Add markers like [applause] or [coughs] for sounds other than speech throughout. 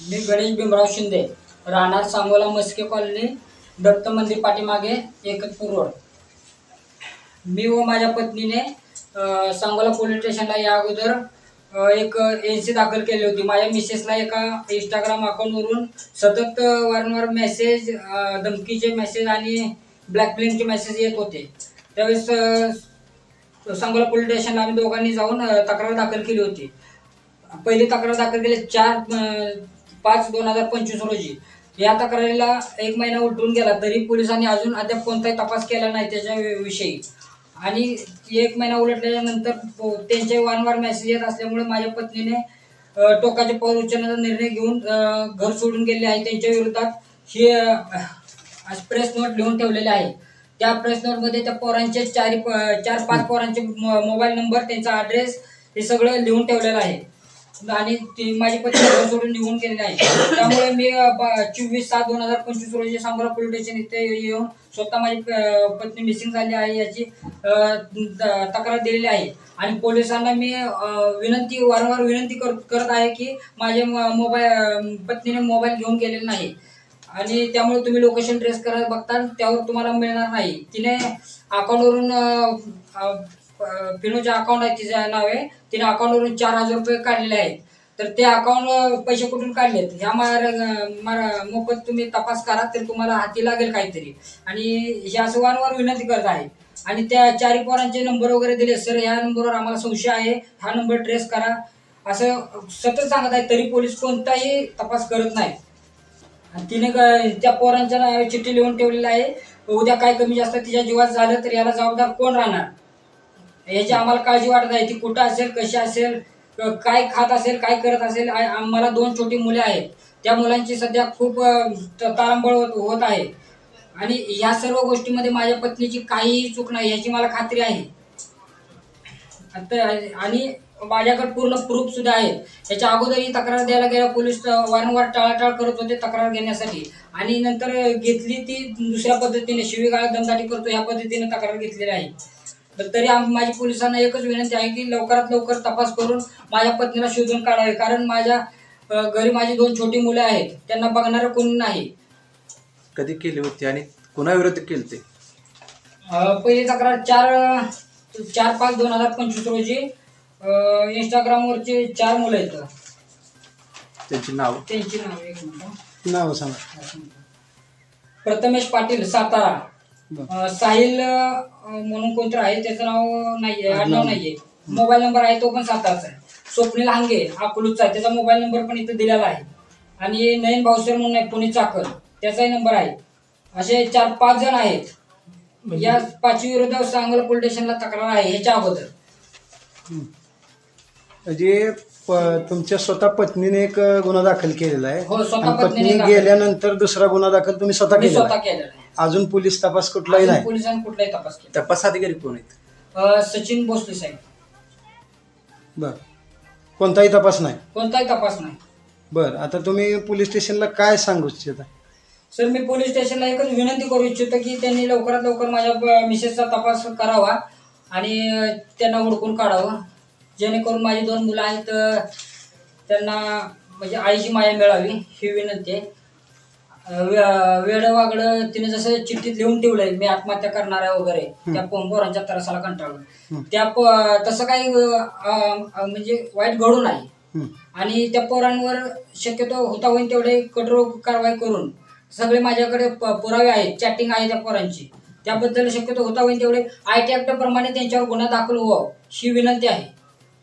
मी गणेश भीमराव शिंदे राहणार सांगोला मस्के कॉलनी दत्त मंदिर पाठीमागे एकतपूर रोड. मी व माझ्या पत्नीने सांगोला पोलीस स्टेशनला या अगोदर एक एनसी दाखल केली होती. माझ्या मिसेसला एका इंस्टाग्राम अकाउंटवरून सतत वारंवार मेसेज धमकीचे मेसेज आणि ब्लॅकमेलिंगचे मेसेज येत होते. त्यावेळेस सांगोला पोलीस स्टेशनला आम्ही दोघांनी जाऊन तक्रार दाखल केली होती. पहिली तक्रार दाखल केली चार पाच दोन हजार पंचवीस रोजी. या तक्रारीला एक महिना उलटून गेला तरी पोलिसांनी अजून अद्याप कोणताही तपास केला नाही त्याच्या विषयी आणि एक महिना उलटल्यानंतर त्यांचे वारंवार मेसेज येत असल्यामुळे माझ्या पत्नीने टोकाचे पाऊल उचलण्याचा निर्णय घेऊन घर सोडून गेले आहे त्यांच्या विरोधात. ही प्रेस नोट लिहून ठेवलेले आहे. त्या प्रेस नोटमध्ये त्या पोरांचे चार चार पाच पोरांचे मोबाईल नंबर त्यांचा ॲड्रेस हे सगळं लिहून ठेवलेलं आहे. आणि ती माझी पत्नी सोडून [coughs] निघून गेलेली आहे त्यामुळे मी चोवीस सात दोन हजार पंचवीस रोजी सांगोला पोलीस स्टेशन इथे येऊन स्वतः माझी पत्नी मिसिंग झाली आहे याची तक्रार दिलेली आहे. आणि पोलिसांना मी विनंती वारंवार विनंती कर करत आहे की माझ्या मोबाईल पत्नीने मोबाईल घेऊन गेलेला नाही. आणि त्यामुळे तुम्ही लोकेशन ट्रेस करत बघता त्यावर तुम्हाला मिळणार नाही. तिने अकाउंटवरून फिनोच्या अकाउंट आहे तिचं नाव आहे. तिने अकाउंटवरून चार हजार रुपये काढलेले आहेत. तर ते अकाउंट पैसे कुठून काढलेत? ह्या मार मार- मोफत तुम्ही तपास करा तर तुम्हाला हाती लागेल काहीतरी. आणि ह्या असं विनंती करत आहे. आणि त्या चारी पोरांचे नंबर वगैरे दिले. सर ह्या नंबरवर आम्हाला संशय आहे. हा नंबर ट्रेस करा. असं सतत सांगत आहे तरी पोलीस कोणताही तपास करत नाही. आणि तिने क- त्या पोरांच्या नावावर चिठ्ठी लिहून ठेवलेली आहे. उद्या काय कमी जास्त तिच्या जीवात झालं तर याला जबाबदार कोण राहणार? याची आम्हाला काळजी वाटत आहे ती कुठं असेल कशी असेल काय खात असेल काय करत असेल आम्हाला दोन छोटी मुले आहेत. त्या मुलांची सध्या खूप तारांबळ होत होत आहे. आणि या सर्व गोष्टीमध्ये माझ्या पत्नीची काहीही चूक नाही याची मला खात्री आहे. आणि माझ्याकडे पूर्ण प्रूफ सुद्धा आहे. त्याच्या अगोदरही तक्रार द्यायला गेला पोलीस वारंवार टाळाटाळ करत होते तक्रार घेण्यासाठी. आणि नंतर घेतली ती दुसऱ्या पद्धतीने शिवीगाळ दमदाटी करतो या पद्धतीने तक्रार घेतलेली आहे. तर तरी आम माझी पोलिसांना एकच विनंती आहे की लवकरात लवकर तपास करून माझ्या पत्नीला शोधून काढावे. कारण माझ्या घरी माझी दोन छोटी मुलं आहेत. त्यांना बघणारं कोणी नाही. कधी केली होती आणि कुणाविरोधात केली ते पहिली तक्रार चार चार पाच दोन हजार पंचवीस रोजी इंस्टाग्रामवरचे चार मुलं आहेत. त्यांची नाव? त्यांची नाव एक मिनिट. नाव सांगा. प्रथमेश पाटील सातारा. अ, साहिल अ, म्हणून कोणतरी आहे त्याचं नाव नाहीये आडनाव नाहीये. मोबाईल नंबर आहे तो पण सातारचा आहे. स्वप्नील हांगे अकलूजचा आहे. त्याचा मोबाईल नंबर पण इथं दिलेला आहे. आणि नयन भाऊसर म्हणून आहे पुणे चाकण. त्याचाही नंबर आहे. असे चार पाच जण आहेत. या पाचवी विरोधात सांगोला पोलीस स्टेशनला तक्रार आहे ह्याच्या अगोदर. म्हणजे प- तुमच्या स्वतः पत्नीने एक गुन्हा दाखल केलेला आहे. हो, स्वतः आणि पत्नीने पत्नी दाखल- गेल्यानंतर दुसरा गुन्हा दाखल तुम्ही स्वतः मी केलेला स्वतः आहे. केलेला आहे. अजून पोलीस तपास कुठलाही अजून नाही. पोलिसांनी कुठलाही तपास केला. तपास अधिकारी कोण आहेत? अ, सचिन भोसले साहेब. बर. कोणताही तपास नाही? कोणताही तपास नाही. बर आता तुम्ही पोलीस स्टेशनला काय सांगू इच्छिता? सर मी पोलीस स्टेशनला एकच विनंती करू इच्छितो की त्यांनी लवकरात लवकर माझ्या ब- मिसेसचा तपास करावा आणि अ, त्यांना हुडकून काढावं. जेणेकरून माझी दोन मुलं आहेत अ, त्यांना म्हणजे आईची माया मिळावी ही विनंती आहे. अ, वे- वेडं वागडं तिने जसं चिठ्ठीत लिहून ठेवलंय मी आत्महत्या करणार आहे वगैरे त्या पोरांच्या तरसाला कंटाळून त्या तसं काही म्हणजे वाईट घडू नाही. हं. आणि त्या पोरांवर शक्यतो होता होईल तेवढे कठोर कारवाई करून सगळे माझ्याकडे पुरावे आहेत चॅटिंग आहे त्या पोरांची. त्याबद्दल शक्यतो होता होईल तेवढे आय टी प्रमाणे त्यांच्यावर गुन्हा दाखल व्हावा ही विनंती आहे.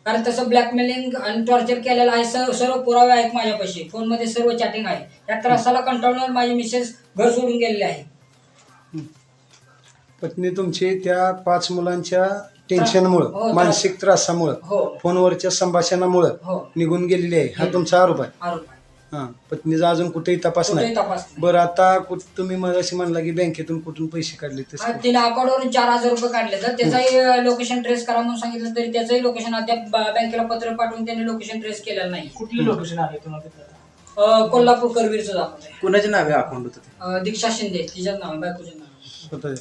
कारण तसं ब्लॅकमेलिंग आणि टॉर्चर केलेलं आहे सर्व सर्व पुरावे आहेत माझ्यापाशी. फोनमध्ये सर्व चॅटिंग आहे. या त्रासाला कंटाळून माझी मिसेस घर सोडून गेलेली आहे. पत्नी तुमची त्या पाच मुलांच्या हो, टेन्शनमुळं त्रास. मानसिक त्रासामुळं हो. फोनवरच्या संभाषणामुळं हो. निघून गेलेली आहे. हा तुमचा आरोप आहे. आरोप आहे. हा. पत्नीचा अजून कुठेही तपास कुठेही नाही. तपास नाही. बरं आता कुठ तुम्ही मगाशी म्हणला की बँकेतून कुठून पैसे काढले हा, तसे तिने अकाउंटवरून चार हजार रुपये काढले तर त्याचाही लोकेशन ट्रेस करा म्हणून सांगितलं तरी त्याचंही लोकेशन अद्याप ब- बँकेला पत्र पाठवून त्यांनी लोकेशन ट्रेस केलेलं नाही. कुठली लोकेशन आहे तुम्हाला तिथं? अं, कोल्हापूर करवीरचं दाखवत कुणाचे नावे अकाउंट होतं ते? दीक्षा शिंदे तिच्याच नाव आहे, बायकोचं नाव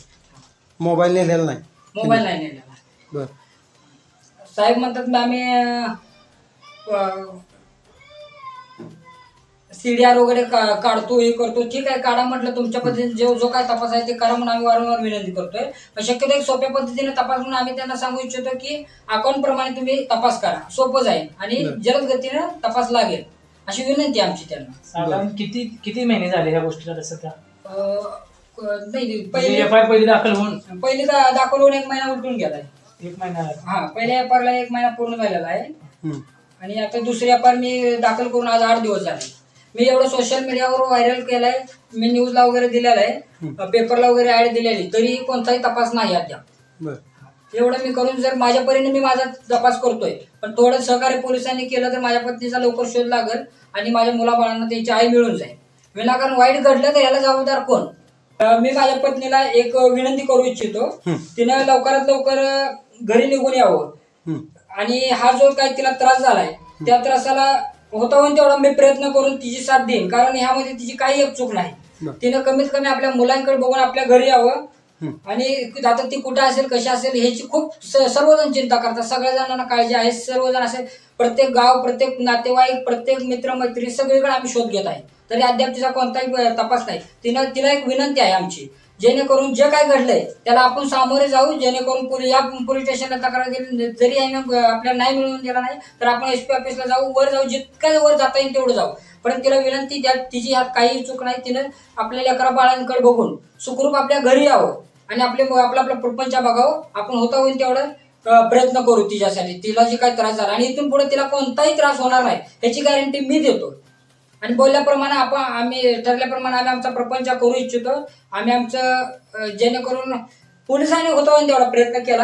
मोबाईल नेलेला नाही. मोबाईल नाही नेलेला. बर. साहेब म्हणतात मग आम्ही अं, अं, सीडीआर वगैरे का- काढतो हे करतो ठीक आहे काढा म्हटलं तुमच्या पद्धतीने जो जो काय तपास आहे ते करा म्हणून आम्ही वारंवार विनंती करतोय. पण शक्यतो एक सोप्या पद्धतीने तपास म्हणून आम्ही त्यांना सांगू इच्छितो की अकाउंट प्रमाणे तुम्ही तपास करा. सोपं जाईल आणि बरं. जलद गतीनं तपास लागेल. अशी विनंती आहे आमची त्यांना. साधारण किती किती महिने झाले ह्या गोष्टीला तसं त्या अं, क- नाही म्हणजे पहिले एफ आय पहिली दाखल होऊन? पहिले दा- दाखवून एक महिना उलटून गेलाय. एक महिना झाला. हा पहिल्या एफआरला एक महिना पूर्ण झालेला आहे. आणि आता दुसरी एफआर मी दाखल करून आज आठ दिवस झाले. मी एवढं सोशल मीडियावर व्हायरल केलंय. मी न्यूजला वगैरे दिलेलं आहे. पेपरला वगैरे ऍड दिलेली. तरी कोणताही तपास नाही अद्याप. एवढं मी करून जर माझ्या परीने मी माझा तपास करतोय. पण थोडं सहकार्य पोलिसांनी केलं तर माझ्या पत्नीचा लवकर शोध लागेल आणि माझ्या मुलाबाळांना त्यांची आई मिळून जाईल. विनाकारण वाईट घडलं तर याला जबाबदार कोण? मी माझ्या पत्नीला एक विनंती करू इच्छितो. तिनं लवकरात लवकर घरी निघून यावं. आणि हा जो काही तिला त्रास झालाय त्या त्रासाला होता होऊन तेवढा मी प्रयत्न करून तिची साथ देईन. कारण ह्यामध्ये तिची काही एक चूक नाही. तिनं कमीत कमी आपल्या मुलांकडे बघून आपल्या घरी यावं. आणि आता ती कुठे असेल कशी असेल ह्याची खूप सर्वजण चिंता करतात. सगळ्या जणांना काळजी आहे. सर्वजण असे प्रत्येक गाव प्रत्येक नातेवाईक प्रत्येक मित्रमैत्री सगळीकडे आम्ही शोध घेत आहे. तरी अद्याप तिचा कोणताही तपास नाही. तिनं तिला एक विनंती आहे आमची. जेणेकरून जे काय घडलंय त्याला आपण सामोरे जाऊ जेणेकरून पोलीस या पोलीस स्टेशनला तक्रार दिली जरी आहे ना आपल्याला नाही मिळून गेला नाही तर आपण एस पी ऑफिसला जाऊ वर जाऊ जितकं वर जाता येईल तेवढं जाऊ. पण तिला विनंती त्या तिची ह्यात काही चूक नाही तिनं आपल्या लेकरा बाळांकडे बघून सुखरूप आपल्या घरी यावं आणि आपले आपला आपला प्रपंच बघावं. आपण होता होईल तेवढं प्रयत्न करू तिच्यासाठी. तिला जे काही त्रास झाला आणि इथून पुढे तिला कोणताही त्रास होणार नाही ह्याची गॅरंटी मी देतो. आणि बोलल्याप्रमाणे आपण आम्ही ठरल्याप्रमाणे आम्ही आमचा प्रपंच करू इच्छितो. आम्ही आमचं जेणेकरून पोलिसांनी होतो तेवढा प्रयत्न केला.